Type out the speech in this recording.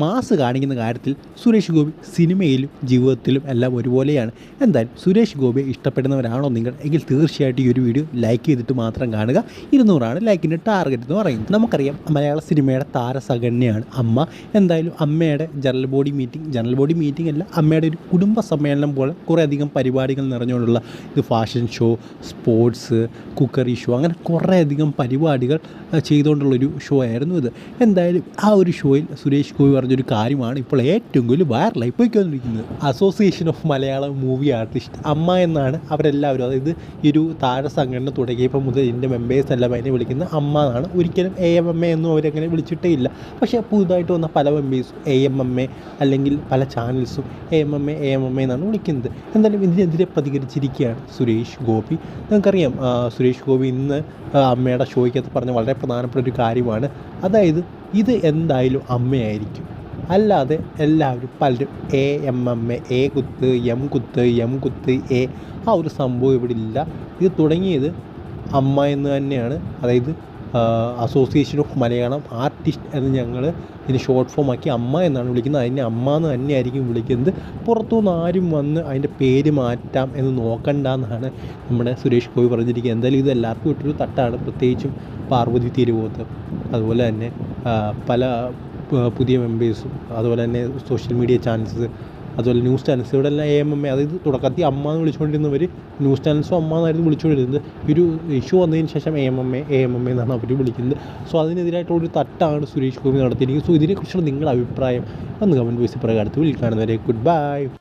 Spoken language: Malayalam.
മാസ് കാണിക്കുന്ന കാര്യത്തിൽ സുരേഷ് ഗോപി സിനിമയിലും ജീവിതത്തിലും എല്ലാം ഒരുപോലെയാണ്. എന്തായാലും സുരേഷ് ഗോപിയെ ഇഷ്ടപ്പെടുന്നവരാണോ നിങ്ങൾ? എങ്കിൽ തീർച്ചയായിട്ടും ഈ ഒരു വീഡിയോ ലൈക്ക് ചെയ്തിട്ട് മാത്രം കാണുക. ഇരുന്നൂറാണ് ലൈക്കിന്റെ ടാർഗറ്റ് എന്ന് പറയുന്നത്. നമുക്കറിയാം മലയാള സിനിമയുടെ താരസംഘടനയാണ് അമ്മ. എന്തായാലും അമ്മയുടെ general body meeting general body meeting അല്ല അമ്മയുടെ ഒരു കുടുംബ സമ്മേളനം പോലെ കുറേയധികം പരിപാടികൾ നിറഞ്ഞുകൊണ്ടുള്ള ഇത് fashion show sports cookery show അങ്ങനെ കുറേയധികം പരിപാടികൾ ചെയ്തുകൊണ്ടുള്ളൊരു ഷോ ആയിരുന്നു ഇത്. എന്തായാലും ആ ഒരു ഷോയിൽ സുരേഷ് ഗോപി പറഞ്ഞൊരു കാര്യമാണ് ഇപ്പോൾ ഏറ്റവും കൂടുതൽ വൈറലായി പോയിക്കൊണ്ടിരിക്കുന്നത്. Association of Malayalam movie artist Amma എന്നാണ് അവരെല്ലാവരും. അതായത് ഈ ഒരു താഴെ താരസംഘടന തുടങ്ങിയപ്പോൾ മുതൽ ഇതിന്റെ മെമ്പേഴ്സ് എല്ലാം അതിനെ വിളിക്കുന്ന അമ്മ എന്നാണ്. ഒരിക്കലും എ എം എം എ എന്നും അവരങ്ങനെ വിളിച്ചിട്ടേ ഇല്ല പക്ഷേ പുതുതായിട്ട് വന്ന പല മെമ്പേഴ്സും എ എം എം എ അല്ലെങ്കിൽ പല ചാനൽസും A M M A A M M A എന്നാണ് വിളിക്കുന്നത്. എന്തായാലും ഇതിനെതിരെ പ്രതികരിച്ചിരിക്കുകയാണ് സുരേഷ് ഗോപി. നിങ്ങൾക്കറിയാം സുരേഷ് ഗോപി ഇന്ന് അമ്മയുടെ ഷോയ്ക്കകത്ത് പറഞ്ഞ വളരെ പ്രധാനപ്പെട്ട ഒരു കാര്യമാണ്. അതായത് ഇത് എന്തായാലും അമ്മയായിരിക്കും. അല്ലാതെ എല്ലാവരും പലരും A M M A A കുത്ത് എം കുത്ത് എം കുത്ത് എ ആ ഒരു സംഭവം ഇവിടെ ഇല്ല. ഇത് തുടങ്ങിയത് അമ്മ എന്ന് തന്നെയാണ്. അതായത് അസോസിയേഷൻ ഓഫ് മലയാളം ആർട്ടിസ്റ്റ് എന്ന് ഞങ്ങൾ ഇതിന് ഷോർട്ട് ഫോം ആക്കി അമ്മ എന്നാണ് വിളിക്കുന്നത്. അതിനെ അമ്മ എന്ന് തന്നെയായിരിക്കും വിളിക്കുന്നത്. പുറത്തുനിന്ന് ആരും വന്ന് അതിന്റെ പേര് മാറ്റാം എന്ന് നോക്കണ്ട എന്നാണ് നമ്മുടെ സുരേഷ് ഗോപി പറഞ്ഞിരിക്കുന്നത്. എന്തായാലും ഇത് എല്ലാവർക്കും ഇട്ടൊരു തട്ടാണ്. പ്രത്യേകിച്ചും പാർവതി തിരുവോത്ത്. അതുപോലെ തന്നെ പല പുതിയ മെമ്പേഴ്സും അതുപോലെ തന്നെ സോഷ്യൽ മീഡിയ ചാനൽസ് അതുപോലെ ന്യൂസ് ചാനൽസ് ഇവിടെ എല്ലാം എ എം എം എ അതായത് തുടക്കത്തിൽ അമ്മ എന്ന് വിളിച്ചുകൊണ്ടിരുന്നവർ ന്യൂസ് ചാനൽസും അമ്മ എന്നായിരുന്നു വിളിച്ചുകൊണ്ടിരുന്നത്. ഒരു ഇഷ്യൂ വന്നതിന് ശേഷം A M M A A M M A എന്നാണ് അവർ വിളിക്കുന്നത്. സോ അതിനെതിരായിട്ടുള്ളൊരു തട്ടാണ് സുരേഷ് ഗോപി നടത്തിയിരിക്കുന്നത്. സോ ഇതിനെക്കുറിച്ചുള്ള നിങ്ങളുടെ അഭിപ്രായം ഒന്ന് കമന്റ് ബോക്സിൽ പ്രകാരത്തിൽ വരെ ഗുഡ് ബൈ